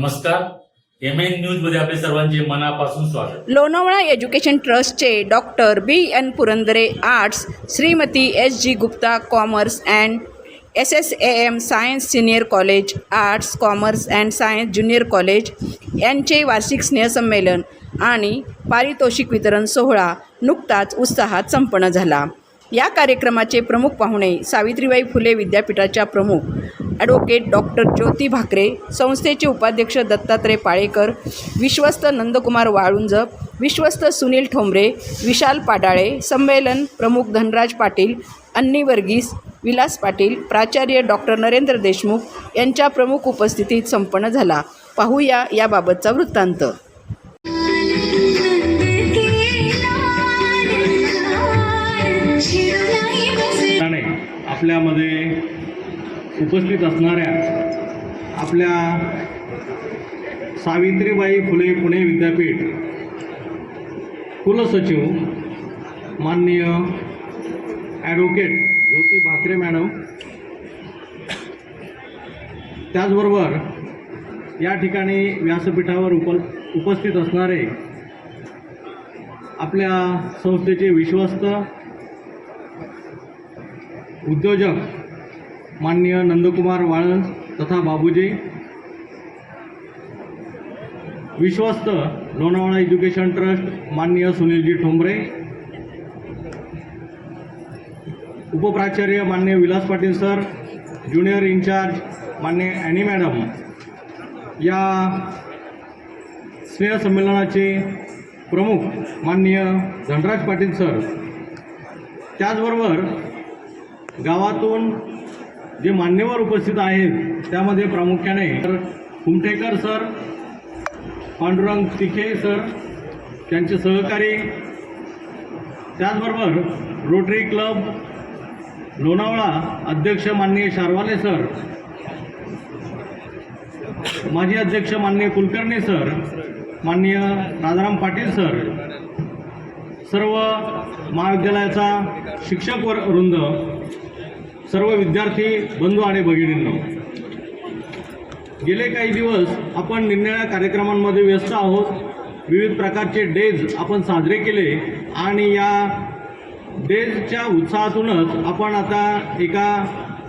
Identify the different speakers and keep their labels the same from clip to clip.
Speaker 1: नमस्कार. M N न्यूजमध्ये आपले सर्वांचे मनापासून स्वागत.
Speaker 2: लोणावळा एज्युकेशन ट्रस्टचे doctor B N Purandare arts Shrimati S G Gupta commerce and S S A M science senior college arts commerce and science junior college यांचे वार्षिक स्नेहसंमेलन आणि पारितोषिक वितरण सोहळा नुकताच उत्साहात संपन्न झाला. या कार्यक्रमाचे प्रमुख पाहुणे सावित्रीबाई फुले विद्यापीठाच्या प्रमुख ॲडव्होकेट डॉक्टर ज्योती भाकरे संस्थेचे उपाध्यक्ष दत्तात्रय पाळेकर विश्वस्त नंदकुमार वाळुंज विश्वस्त सुनील ठोंबरे विशाल पाडाळे संमेलन प्रमुख धनराज पाटील अन्नी वर्गीस विलास पाटील प्राचार्य डॉक्टर नरेंद्र देशमुख यांच्या प्रमुख उपस्थितीत संपन्न झाला. पाहूया याबाबतचा वृत्तांत.
Speaker 3: उपस्थित असणाऱ्या आपल्या सावित्रीबाई फुले पुणे विद्यापीठ कुलसचिव माननीय ॲडव्होकेट ज्योती भाकरे मॅडम त्याचबरोबर या ठिकाणी व्यासपीठावर उप उपस्थित असणारे आपल्या संस्थेचे विश्वस्त उद्योजक माननीय नंदकुमार वाळंज तथा बाबूजी विश्वस्त लोणावळा एज्युकेशन ट्रस्ट माननीय सुनीलजी ठोंबरे उपप्राचार्य मान्य Vilas Patil sir junior incharge मान्य ॲनी मॅडम या स्नेहसंमेलनाचे प्रमुख माननीय धनराज पाटील सर. त्याचबरोबर गावातून जे मान्यवर उपस्थित आहेत त्यामध्ये प्रामुख्याने तर कुमठेकर सर पांडुरंग तिखे सर त्यांचे सहकारी त्याचबरोबर रोटरी क्लब लोणावळा अध्यक्ष माननीय शारवाले सर माजी अध्यक्ष माननीय कुलकर्णी सर माननीय राजाराम पाटील सर सर्व महाविद्यालयाचा शिक्षक वर- वृंद सर्व विद्यार्थी बंधू आणि भगिनींनो. गेले काही दिवस आपण निरनिळ्या कार्यक्रमांमध्ये व्यस्त आहोत. विविध प्रकारचे डेज आपण साजरे केले आणि या डेजच्या उत्साहातूनच आपण आता एका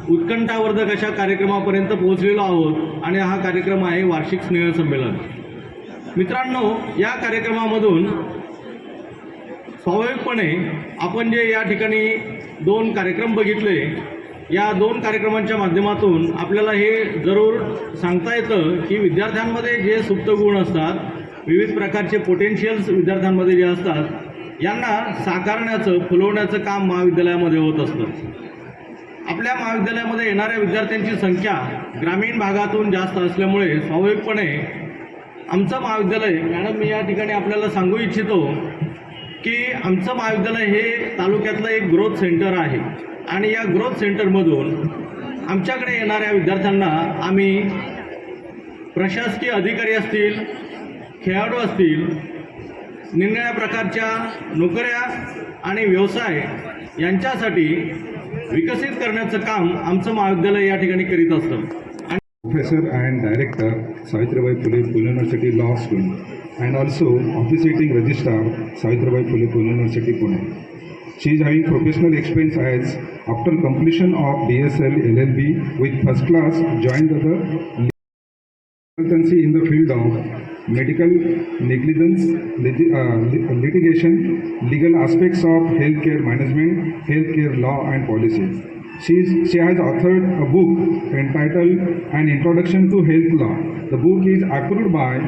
Speaker 3: उत्कंठावर्धक अशा कार्यक्रमापर्यंत पोहोचलेलो आहोत आणि हा कार्यक्रम आहे वार्षिक स्नेहसंमेलन मित्रांनो या कार्यक्रमामधून स्वाभाविकपणे आपण जे या ठिकाणी दोन कार्यक्रम बघितले या दोन कार्यक्रमांच्या माध्यमातून आपल्याला हे जरूर सांगता येतं की विद्यार्थ्यांमध्ये जे सुप्त गुण असतात विविध प्रकारचे पोटेन्शियल्स विद्यार्थ्यांमध्ये जे असतात यांना साकारण्याचं फुलवण्याचं काम महाविद्यालयामध्ये होत असतं. आपल्या महाविद्यालयामध्ये येणाऱ्या विद्यार्थ्यांची संख्या ग्रामीण भागातून जास्त असल्यामुळे स्वाभाविकपणे आमचं महाविद्यालय मॅडम मी या ठिकाणी आपल्याला सांगू इच्छितो की आमचं महाविद्यालय हे तालुक्यातलं एक ग्रोथ सेंटर आहे. आणि या ग्रोथ सेंटरमधून आमच्याकडे येणाऱ्या विद्यार्थ्यांना आम्ही प्रशासकीय अधिकारी असतील खेळाडू असतील निर्णया प्रकारच्या नोकऱ्या आणि व्यवसाय यांच्यासाठी विकसित करण्याचं काम आमचं महाविद्यालय या ठिकाणी करीत असतं.
Speaker 4: आणि professor and director Savitribai Phule Phule university law school and also officiating registrar Savitribai Phule Phule university Pune She is having professional experience as, after completion of DSL LLB with first class, joined the consultancy in the field of medical negligence, uh, litigation, legal aspects of healthcare management, healthcare law and policy. She, is, she has authored a book entitled An Introduction to Health Law. The book is approved by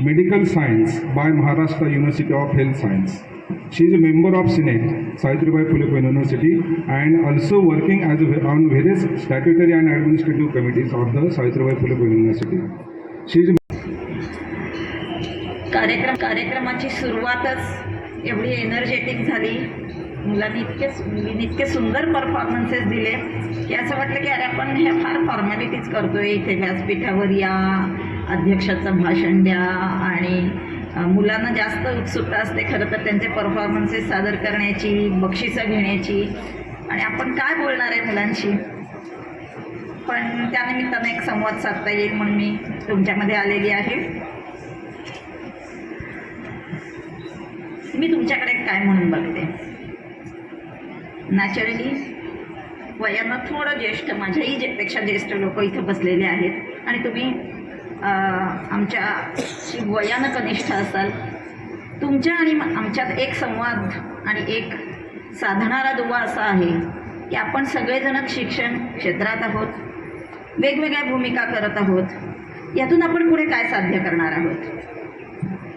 Speaker 4: Medical Science by Maharashtra University of Health Science. She is a member of Senate, Savitribai Phule Pune University, and also working as a, on various statutory and administrative committees of the Savitribai Phule Pune University. She is
Speaker 5: कार्यक्रम कार्यक्रमाची सुरुवातच एवढी energetic झाली मुलांनी इतके मुलींनी इतके सुंदर परफॉर्मन्सेस दिले की असं वाटलं की अरे आपण हे फार फॉर्मॅलिटीज करतोय इथे व्यासपीठावर या अध्यक्षाचं भाषण द्या आणि अ, मुलांना जास्त उत्सुकता असते खरं तर त्यांचे परफॉर्मन्सेस सादर करण्याची बक्षिसं घेण्याची. आणि आपण काय बोलणार आहे मुलांशी? पण त्यानिमित्तानं एक संवाद साधता येईल म्हणून मी तुमच्यामध्ये आलेली आहे. मी तुमच्याकडे काय म्हणून बघते? नॅचरली वयानं थोडं ज्येष्ठ माझ्याही जे पेक्षा ज्येष्ठ लोक इथं बसलेले आहेत. आणि तुम्ही आमच्या वयानं कनिष्ठ असाल तुमच्या आणि आमच्यात एक संवाद आणि एक साधणारा दुवा असा आहे की आपण सगळेजणच शिक्षण क्षेत्रात आहोत वेगवेगळ्या भूमिका करत आहोत यातून आपण पुढे काय साध्य करणार आहोत?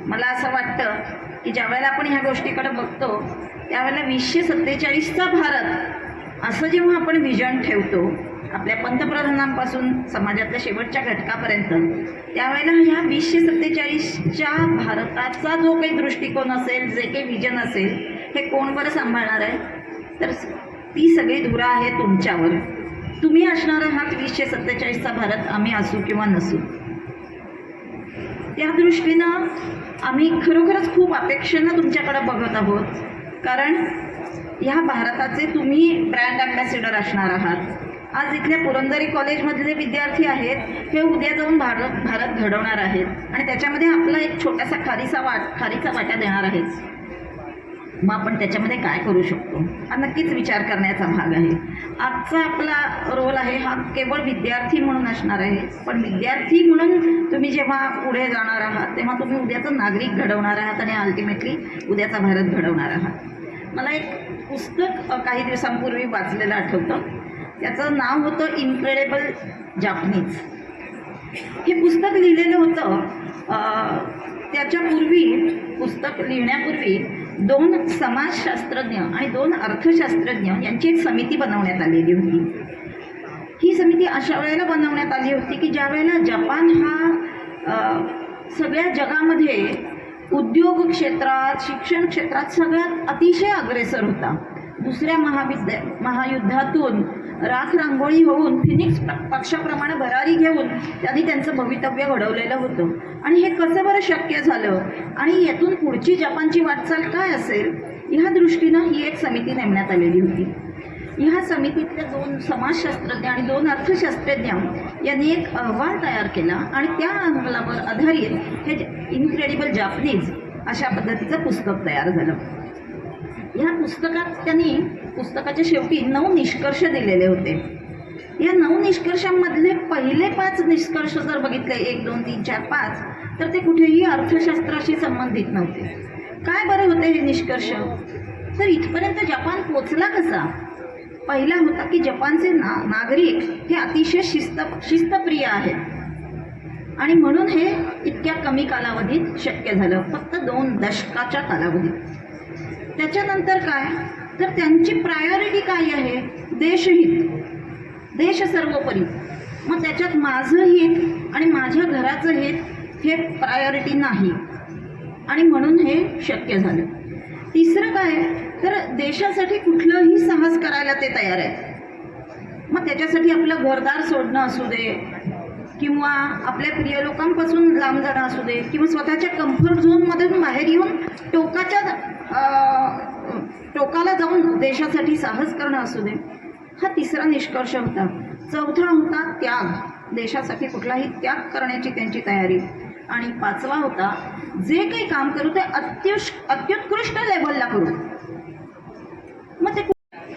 Speaker 5: मला असं वाटतं की ज्यावेळेला आपण ह्या गोष्टीकडे बघतो त्यावेळेला वीसशे सत्तेचाळीसचा भारत असं जेव्हा आपण विजन ठेवतो आपल्या पंतप्रधानांपासून समाजातल्या शेवटच्या घटकापर्यंत. त्यावेळेला ह्या वीसशे सत्तेचाळीसच्या भारताचा जो काही दृष्टिकोन असेल जे काही विजन असेल हे कोण बरं सांभाळणार आहे? तर ती सगळी धुरा आहे तुमच्यावर. तुम्ही असणार आहात वीसशे सत्तेचाळीसचा भारत आम्ही असू किंवा नसू. त्या दृष्टीनं आम्ही खरोखरच खूप अपेक्षेनं तुमच्याकडे बघत आहोत. कारण ह्या भारताचे तुम्ही ब्रँड अँबॅसिडर असणार आहात. आज इथल्या पुरंदरी कॉलेजमधले विद्यार्थी आहेत हे उद्या जाऊन भारत भारत घडवणार आहेत. आणि त्याच्यामध्ये आपला एक छोटासा खारीचा वाट खारीचा वाटा देणार आहेच मग आपण त्याच्यामध्ये काय करू शकतो? हा नक्कीच विचार करण्याचा भाग आहे. आजचा आपला रोल आहे हा केवळ विद्यार्थी म्हणून असणार आहे पण विद्यार्थी म्हणून तुम्ही जेव्हा पुढे जाणार आहात तेव्हा तुम्ही उद्याचं नागरिक घडवणार आहात आणि अल्टिमेटली उद्याचा भारत घडवणार आहात. मला एक पुस्तक काही दिवसांपूर्वी वाचलेलं आठवतं. त्याचं नाव होतं इन्क्रेडिबल जापनीज हे पुस्तक लिहिलेलं होतं त्याच्यापूर्वी पुस्तक लिहिण्यापूर्वी दोन समाजशास्त्रज्ञ आणि दोन अर्थशास्त्रज्ञ यांची एक समिती बनवण्यात आलेली होती. ही समिती अशा वेळेला बनवण्यात आली होती की ज्या वेळेला जपान हा सगळ्या जगामध्ये उद्योग क्षेत्रात शिक्षण क्षेत्रात सगळ्यात अतिशय अग्रेसर होता. दुसऱ्या महाविद्या महायुद्धातून राख रांगोळी होऊन फिनिक्स पक्षाप्रमाणे भरारी घेऊन त्यांनी त्यांचं भवितव्य घडवलेलं होतं. आणि हे कसं बरं शक्य झालं? आणि यातून पुढची जपानची वाटचाल काय असेल? ह्या दृष्टीनं ही एक समिती नेमण्यात आलेली होती. ह्या समितीतल्या दोन समाजशास्त्रज्ञ आणि दोन अर्थशास्त्रज्ञ यांनी एक अहवाल तयार केला आणि त्या अहवालावर आधारित हे इनक्रेडिबल जापनीज अशा पद्धतीचं पुस्तक तयार झालं. ह्या पुस्तकात त्यांनी पुस्तकाच्या शेवटी नऊ निष्कर्ष दिलेले होते. या नऊ निष्कर्षांमधले पहिले पाच निष्कर्ष जर बघितले एक दोन तीन चार पाच तर ते कुठेही अर्थशास्त्राशी संबंधित नव्हते. काय बरे होते हे निष्कर्ष? तर इथपर्यंत जपान पोचला कसा? पहिला होता की जपानचे ना नागरिक हे अतिशय शिस्त शिस्तप्रिय आहेत. आणि म्हणून हे इतक्या कमी कालावधीत शक्य झालं. फक्त दोन दशकाच्या कालावधीत. त्याच्यानंतर काय? तर त्यांची प्रायोरिटी काय आहे? देशहित. देश सर्वोपरी. मग त्याच्यात माझं हित आणि माझ्या घराचं हित हे प्रायोरिटी नाही. आणि म्हणून हे शक्य झालं. तिसरं काय? तर देशासाठी कुठलंही साहस करायला ते तयार आहेत. मग त्याच्यासाठी आपलं घरदार सोडणं असू दे किंवा आपल्या प्रिय लोकांपासून लांब जाणं असू दे किंवा स्वतःच्या कम्फर्ट झोनमधून बाहेर येऊन टोकाच्या टोकाला जाऊन देशासाठी साहस करणं असू दे. हा तिसरा निष्कर्ष होता. चौथा होता त्याग. देशासाठी कुठलाही त्याग करण्याची त्यांची तयारी. आणि पाचवा होता जे काही काम करू ते अत्युष अत्युत्कृष्ट लेवलला करू. मग ते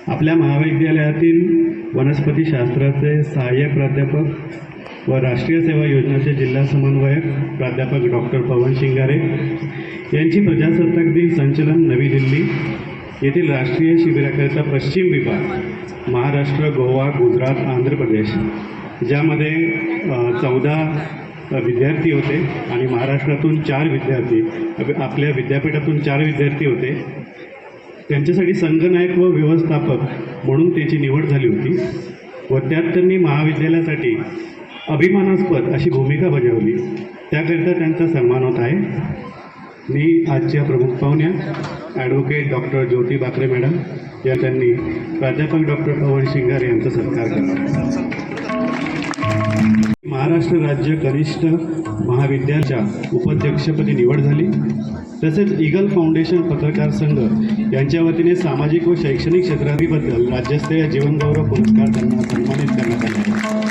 Speaker 6: आपल्या महाविद्यालयातील वनस्पतीशास्त्राचे सहाय्यक प्राध्यापक व राष्ट्रीय सेवा योजनेचे जिल्हा समन्वयक प्राध्यापक डॉक्टर पवन शिंगारे यांची प्रजासत्ताक दिन संचलन नवी दिल्ली येथील राष्ट्रीय शिबिराकरिता पश्चिम विभाग महाराष्ट्र गोवा गुजरात आंध्र प्रदेश ज्यामध्ये चौदा विद्यार्थी होते आणि महाराष्ट्रातून चार विद्यार्थी आपल्या विद्यापीठातून चार विद्यार्थी होते. त्यांच्यासाठी संघनायक व व्यवस्थापक म्हणून त्याची निवड झाली होती व त्यात त्यांनी महाविद्यालयासाठी अभिमानास्पद अशी भूमिका बजावली. त्याकरिता त्यांचा सन्मान होत आहे. मी आजच्या प्रमुख पाहुण्या advocate doctor Jyoti Bakre madam या त्यांनी प्राध्यापक डॉक्टर पवन शिंगारे यांचा सत्कार केला. महाराष्ट्र राज्य कनिष्ठ महाविद्यालयाच्या उपाध्यक्षपदी निवड झाली. तसेच ईगल फाउंडेशन पत्रकार संघ यांच्या वतीने सामाजिक व शैक्षणिक क्षेत्राबद्दल राज्यस्तरीय जीवनगौरव पुरस्कार त्यांना सन्मानित करण्यात आला.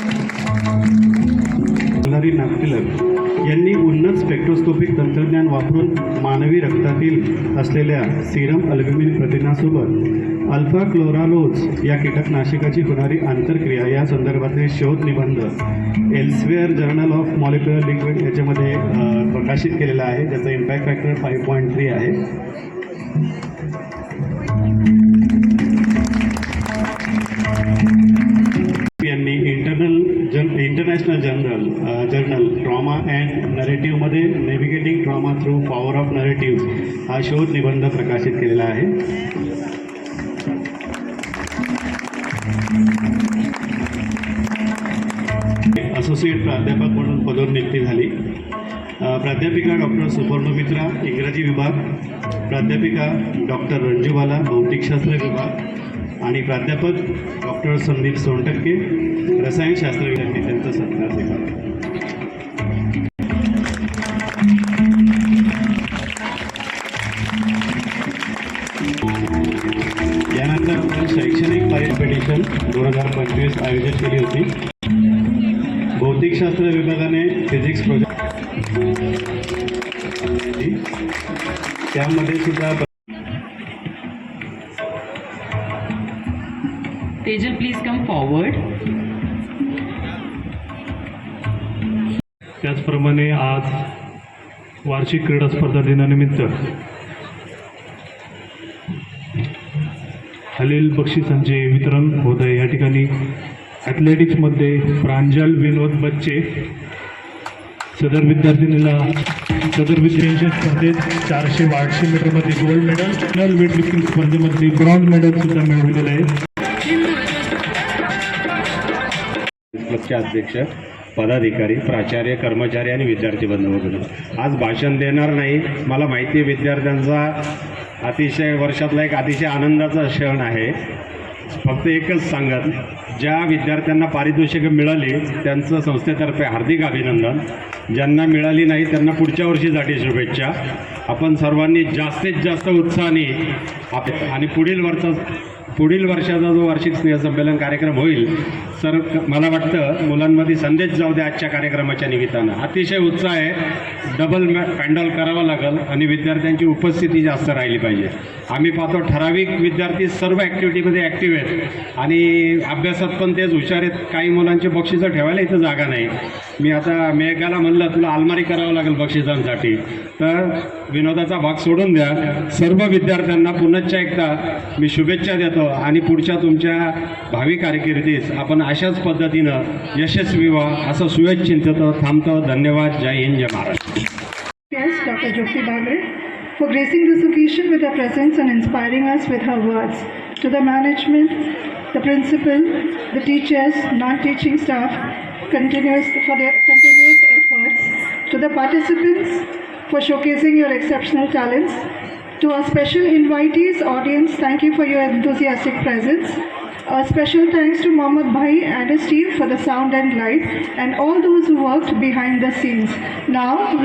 Speaker 6: पाटीलर यांनी उन्नत स्पेक्ट्रोस्कोपिक तंत्रज्ञान वापरून मानवी रक्तातील असलेल्या सिरम अल्ब्युमिन प्रथिनासोबत अल्फा क्लोरालोज या कीटकनाशकाची होणारी आंतरक्रिया या संदर्भातले शोध निबंध Elsevier journal of molecular liquid याच्यामध्ये प्रकाशित केलेला आहे. ज्याचा impact factor five point three आहे. International journal journal trauma and नरेटिव्हमध्ये navigating trauma through power of narrative हा शोध निबंध प्रकाशित केलेला आहे. असोसिएट प्राध्यापक म्हणून पदोन्नती झाली. प्राध्यापिका डॉक्टर सुपर्णमित्रा इंग्रजी विभाग. प्राध्यापिका डॉक्टर रंजूबाला भौतिकशास्त्र विभाग. आणि प्राध्यापक डॉक्टर संदीप सोनटक्के रसायनशास्त्र विभाग त्यांचा सत्कार देतात यानंतर आपण शैक्षणिक कॉम्पिटिशन दोन हजार पंचवीस आयोजित केली होती. भौतिकशास्त्र विभागाने फिजिक्स प्रोजेक्ट त्यामध्ये सुद्धा
Speaker 7: Tejal, please come forward.
Speaker 8: त्याचप्रमाणे आज वार्षिक क्रीडा स्पर्धा दिनानिमित्त खालील बक्षिसांचे वितरण होत आहे या ठिकाणी ॲथलेटिक्समध्ये प्रांजल विनोद बच्चे सदर विद्यार्थिनीला सदर विद्यार्थ्यांच्या स्पर्धेत चारशे आठशे मीटरमध्ये गोल्ड मेडल नॅशनल वेटलिफ्टिंग स्पर्धेमध्ये ब्रॉन्झ मेडल सुद्धा मिळवलेलं आहे
Speaker 9: क्लबचे अध्यक्ष पदाधिकारी प्राचार्य कर्मचारी आणि विद्यार्थी बंधू आज भाषण देणार नाही. मला माहिती आहे विद्यार्थ्यांचा अतिशय वर्षातला एक अतिशय आनंदाचा क्षण आहे. फक्त एकच सांगत ज्या विद्यार्थ्यांना पारितोषिकं मिळाली त्यांचं संस्थेतर्फे हार्दिक अभिनंदन. ज्यांना मिळाली नाही त्यांना पुढच्या वर्षीसाठी शुभेच्छा. आपण सर्वांनी जास्तीत जास्त उत्साहाने आप आणि पुढील वर्षा पुढील वर्षाचा जो वार्षिक स्नेहसंमेलन कार्यक्रम होईल तर मला वाटतं मुलांमध्ये संदेश जाऊ द्या आजच्या कार्यक्रमाच्या निमित्तानं. अतिशय उत्साह आहे डबल मॅ पॅन्डल करावं लागेल आणि विद्यार्थ्यांची उपस्थिती जास्त राहिली पाहिजे. आम्ही पाहतो ठराविक विद्यार्थी सर्व ॲक्टिव्हिटीमध्ये ॲक्टिव्ह आहेत. आणि अभ्यासात पण तेच हुशार आहेत. काही मुलांची बक्षिसं ठेवायला इथं जागा नाही. मी आता मेघाला म्हणलं तुला अलमारी करावं लागेल बक्षिसांसाठी. तर विनोदाचा भाग सोडून द्या. सर्व विद्यार्थ्यांना पुनच्छा एकदा मी शुभेच्छा देतो आणि पुढच्या तुमच्या भावी कारकिर्दीस आपण अशाच पद्धतीनं यशस्वी व्हा असं शुभेच्छिंत थांबतो. धन्यवाद. जय हिंद जय Maharashtra.
Speaker 10: The principal the teachers non teaching staff continuous for their continuous efforts. To the participants, for showcasing your exceptional talents. To our special invitees, audience, thank you for your enthusiastic presence. A special thanks to Mohammad Bhai and his team for the sound and light and all those who worked behind the scenes. Now,